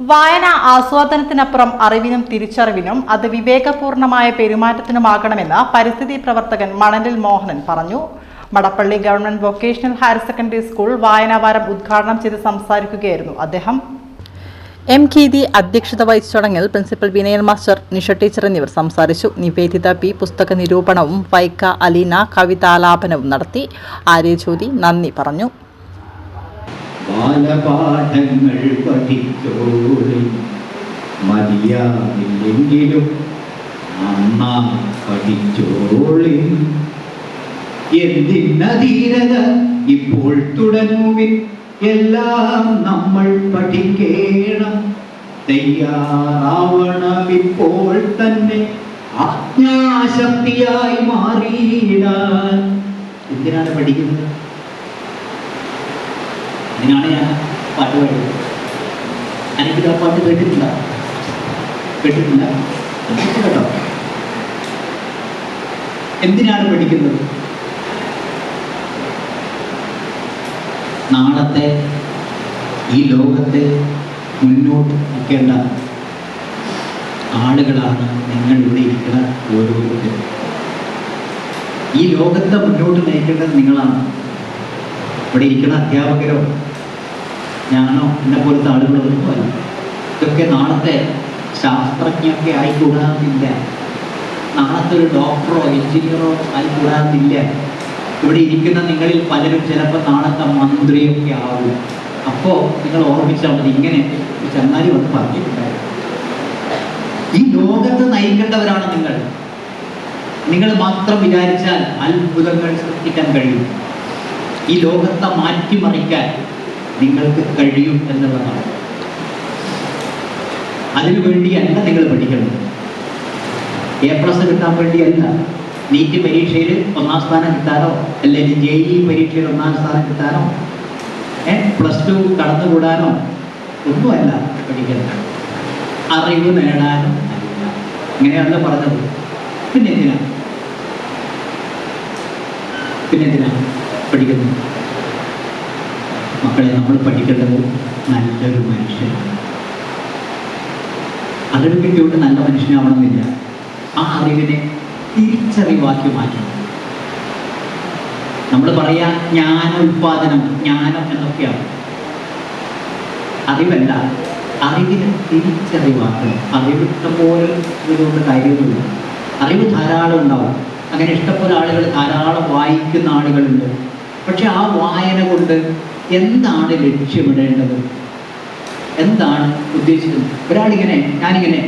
വായന ആസ്വാദനത്തിനപ്പുറം അറിവിനും തിരിച്ചറിവിനും അത് വിവേകപൂർണമായ പെരുമാറ്റത്തിനുമാകണമെന്ന് പരിസ്ഥിതി പ്രവർത്തകൻ മണലിൽ മോഹനൻ പറഞ്ഞു. Madappally government vocational higher secondary school വായനാവാരം ഉദ്ഘാടനം ചെയ്ത് സംസാരിക്കുകയായിരുന്നു അദ്ദേഹം. എം കീതി അധ്യക്ഷത വഹിച്ച ചടങ്ങിൽ principal Vinayan master Nisha teacher എന്നിവർ സംസാരിച്ചു. നിവേദിത പി പുസ്തക നിരൂപണവും വൈക്ക അലീന കവിതാലാപനവും നടത്തി. ആര്യജ്യോതി നന്ദി പറഞ്ഞു. ബാലപാഠങ്ങൾ പഠിച്ചോളി. മതിയാവില്ലെങ്കിലും അന്നാ പഠിച്ചോളി. എന്തിനധീരത ഇപ്പോൾ തുടങ്ങുവിൻ. എല്ലാം നമ്മൾ പഠിക്കേണം. തയ്യാറാവണം ഇപ്പോൾ തന്നെ. ആജ്ഞാശക്തിയായി മാറിയിടാൻ. എന്തിനാണ് പഠിക്കുന്നത്? അതിനാണ് ഞാൻ പാട്ട് പാടിയത്. എനിക്ക് ആ പാട്ട് കേട്ടിട്ടില്ല? കേട്ടിട്ടില്ല കേട്ടോ. എന്തിനാണ് പഠിക്കുന്നത്? നാളത്തെ ഈ ലോകത്തെ മുന്നോട്ട് നിൽക്കേണ്ട ആളുകളാണ് നിങ്ങൾ ഇവിടെ ഇരിക്കുന്ന ഓരോരുത്തരും ഈ ലോകത്തെ മുന്നോട്ട് നയിക്കേണ്ടത് നിങ്ങളാണ്. ഇവിടെ ഇരിക്കുന്ന അധ്യാപകരോ ഞാനോ എന്നെ പോലത്തെ ആളുകളൊന്നും അല്ല. ഇതൊക്കെ നാളത്തെ ശാസ്ത്രജ്ഞൊക്കെ ആയിക്കൂടാതില്ല. നാളത്തെ ഒരു ഡോക്ടറോ എഞ്ചിനീയറോ ആയിക്കൂടാതില്ല. ഇവിടെ ഇരിക്കുന്ന നിങ്ങളിൽ പലരും ചിലപ്പോൾ നാളത്തെ മന്ത്രിയൊക്കെ ആവും. അപ്പോൾ നിങ്ങൾ ഓർമ്മിച്ചാൽ മതി ഇങ്ങനെ ചങ്ങാരി വന്ന് പറഞ്ഞിട്ടുണ്ടായിരുന്നു. ഈ ലോകത്ത് നയിക്കേണ്ടവരാണ് നിങ്ങൾ. നിങ്ങൾ മാത്രം വിചാരിച്ചാൽ അത്ഭുതങ്ങൾ സൃഷ്ടിക്കാൻ കഴിയും. ഈ ലോകത്തെ മാറ്റിമറിക്കാൻ നിങ്ങൾക്ക് കഴിയും എന്നുള്ളതാണ്. അതിനു വേണ്ടിയല്ല നിങ്ങൾ പഠിക്കണം. എ പ്ലസ് കിട്ടാൻ വേണ്ടിയല്ല. നീറ്റ് പരീക്ഷയിൽ ഒന്നാം സ്ഥാനം കിട്ടാനോ അല്ലെങ്കിൽ ജെ ഇ പരീക്ഷയിൽ ഒന്നാം സ്ഥാനം കിട്ടാനോ പ്ലസ് ടു കടന്നുകൂടാനോ ഒന്നുമല്ല പഠിക്കുന്നത് അറിവ് നേടാനും അല്ല. ഇങ്ങനെയല്ല പറഞ്ഞത്. പിന്നെ എന്തിനാ? പിന്നെ എന്തിനാ പഠിക്കുന്നത്? മക്കളെ നമ്മൾ പഠിക്കേണ്ടത് നല്ലൊരു മനുഷ്യൻ അറിവ് കിട്ടിയോണ്ട് നല്ല മനുഷ്യനാവണമെന്നില്ല. ആ അറിവിനെ തിരിച്ചറിവാക്കി മാറ്റണം. നമ്മൾ പറയാ ജ്ഞാനോൽപാദനം ജ്ഞാനം എന്നൊക്കെയാണ്. അറിവല്ല അറിവിനെ തിരിച്ചറിവാക്കണം. അറിവ് ഇഷ്ടംപോലെ ഇതുകൊണ്ട് കാര്യമൊന്നുമില്ല. അറിവ് ധാരാളം ഉണ്ടാവും. അങ്ങനെ ഇഷ്ടംപോലെ ആളുകൾ ധാരാളം വായിക്കുന്ന ആളുകളുണ്ട്. പക്ഷെ ആ വായന കൊണ്ട് എന്താണ് ലക്ഷ്യമിടേണ്ടത്? എന്താണ് ഉദ്ദേശിക്കുന്നത്? ഒരാളിങ്ങനെ ഞാനിങ്ങനെ